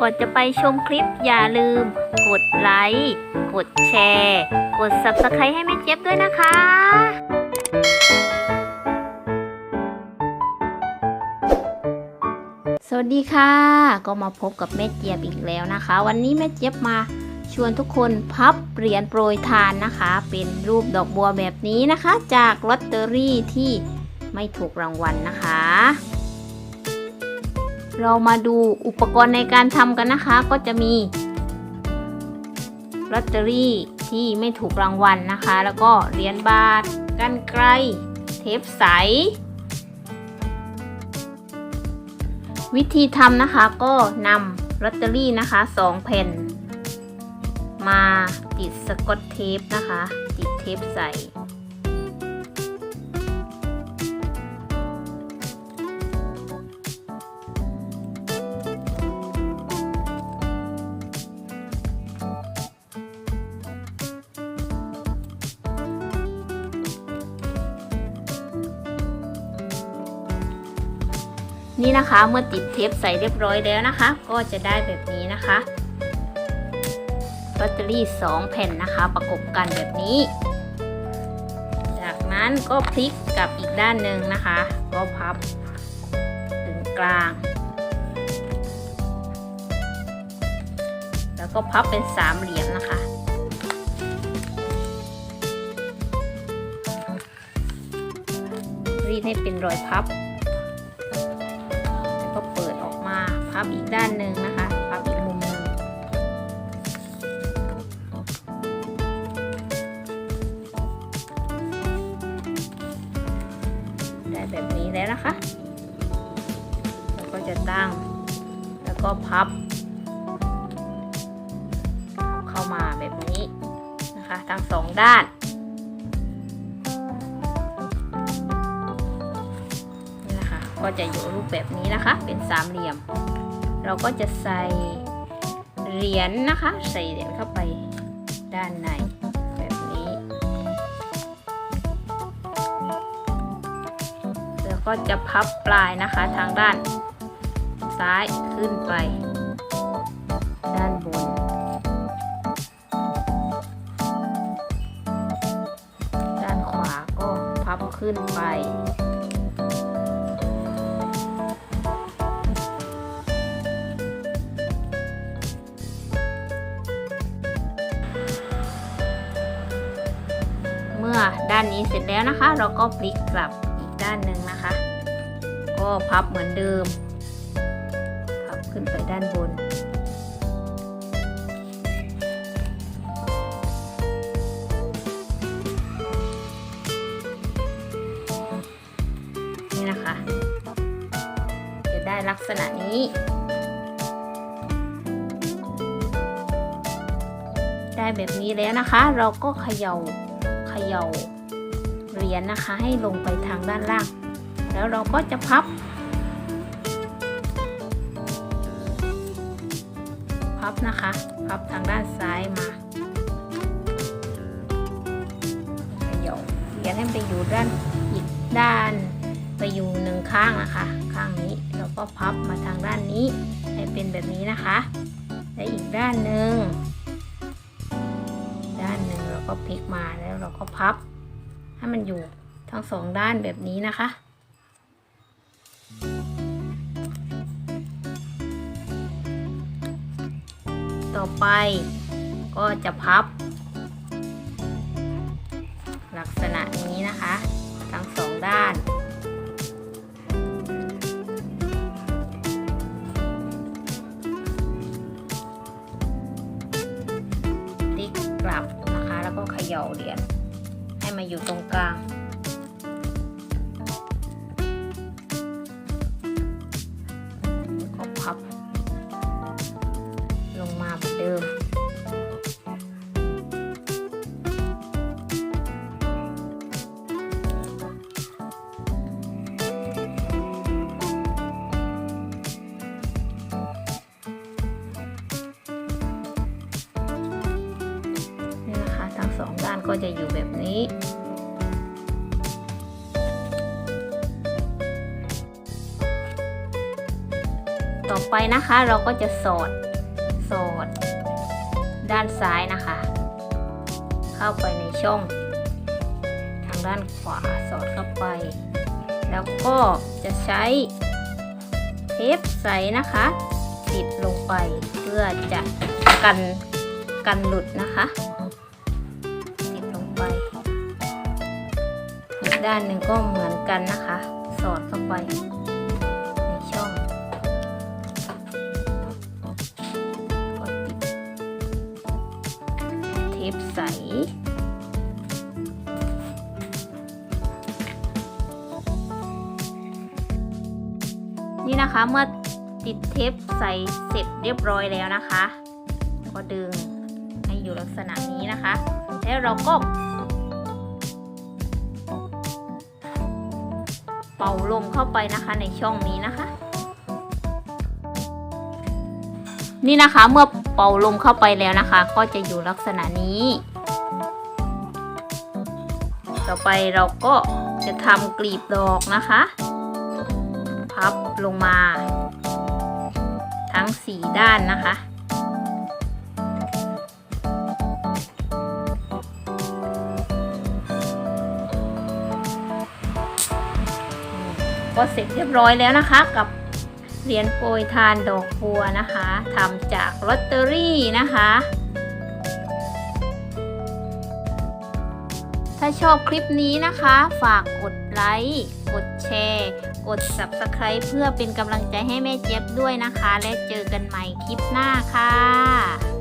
ก่อนจะไปชมคลิปอย่าลืม กดไลค์ กดแชร์ กด Subscribe ให้แม่เจี๊ยบด้วยนะคะสวัสดีค่ะ ก็มาพบกับแม่เจี๊ยบอีกแล้วนะคะ วันนี้แม่เจี๊ยบมาชวนทุกคนพับเหรียญโปรยทานนะคะ เป็นรูปดอกบัวแบบนี้นะคะ จากลอตเตอรี่ที่ไม่ถูกรางวัลนะคะ เรามาดูอุปกรณ์ในการทำกันนะคะ ก็จะมีลอตเตอรี่ที่ไม่ถูกรางวัลนะคะ แล้วก็เหรียญบาทกันไกล เทปใส วิธีทำนะคะก็นำลอตเตอรี่นะคะ2แผ่น มาติดสกอตเทปนะคะ ติดเทปใส นี่นะคะเมื่อติดเทปใส่เรียบร้อยแล้วนะคะ ก็จะได้แบบนี้นะคะลอตเตอรี่ 2 แผ่นนะคะ ประกบกันแบบนี้ จากนั้นก็พลิกกลับอีกด้านหนึ่งนะคะ ก็พับถึงกลาง แล้วก็พับเป็นสามเหลี่ยมนะคะรีดให้เป็นรอยพับ พับอีกด้านหนึ่งนะคะ พับอีกมุมหนึ่งได้แบบนี้แล้วนะคะแล้วก็จะตั้ง แล้วก็พับเข้ามาแบบนี้นะคะ ทั้งสองด้านนี่นะคะก็จะอยู่รูปแบบนี้นะคะ เป็นสามเหลี่ยม เราก็จะใส่เหรียญนะคะ ใส่เหรียญเข้าไปด้านในแบบนี้ แล้วก็จะพับปลายนะคะทางด้านซ้ายขึ้นไป ด้านบน ด้านขวาก็พับขึ้นไป อด้านนี้เสร็จแล้วนะคะ เราก็พลิกกลับอีกด้านหนึ่งนะคะ ก็พับเหมือนเดิม พับขึ้นไปด้านบน นี่นะคะ จะได้ลักษณะนี้ได้แบบนี้แล้วนะคะ เราก็เขยา่า เขย่าเหรียญนะคะ ให้ลงไปทางด้านล่าง แล้วเราก็จะพับ พับนะคะ พับทางด้านซ้ายมาเขย่าเหรียญให้ไปอยู่ด้านอีกด้านไปอยู่หนึ่งข้างนะคะ ข้างนี้เราก็พับมาทางด้านนี้ให้เป็นแบบนี้นะคะ และอีกด้านหนึ่ง ก็พลิกมาแล้วเราก็พับ ให้มันอยู่ทั้งสองด้านแบบนี้นะคะ ต่อไปก็จะพับ ลักษณะนี้นะคะ ทั้งสองด้านพลิกกลับ แล้วก็เขย่าเหรียญให้มาอยู่ตรงกลาง ก็พับ ก็จะอยู่แบบนี้ ต่อไปนะคะเราก็จะสอด สอด ด้านซ้ายนะคะ เข้าไปในช่อง ทางด้านขวาสอดเข้าไป แล้วก็จะใช้เทปใสนะคะ ติดลงไปเพื่อจะกันกันหลุดนะคะ ด้านหนึ่งก็เหมือนกันนะคะ สอดเข้าไปในช่องก็ติดเทปใสนี่นะคะเมื่อติดเทปใส่เสร็จเรียบร้อยแล้วนะคะ ก็ดึงให้อยู่ลักษณะนี้นะคะ แล้วเราก็ เป่าลมเข้าไปนะคะในช่องนี้นะคะ นี่นะคะเมื่อเป่าลมเข้าไปแล้วนะคะ ก็จะอยู่ลักษณะนี้ ต่อไปเราก็จะทำกลีบดอกนะคะ พับลงมา ทั้งสี่ด้านนะคะ ก็เสร็จเรียบร้อยแล้วนะคะ กับเหรียญโปรยทานดอกบัวนะคะทำจากลอตเตอรี่นะคะ ถ้าชอบคลิปนี้นะคะ ฝากกดไลค์กดแชร์ กด Subscribe เพื่อเป็นกำลังใจให้แม่เจี๊ยบด้วยนะคะ และเจอกันใหม่คลิปหน้าค่ะ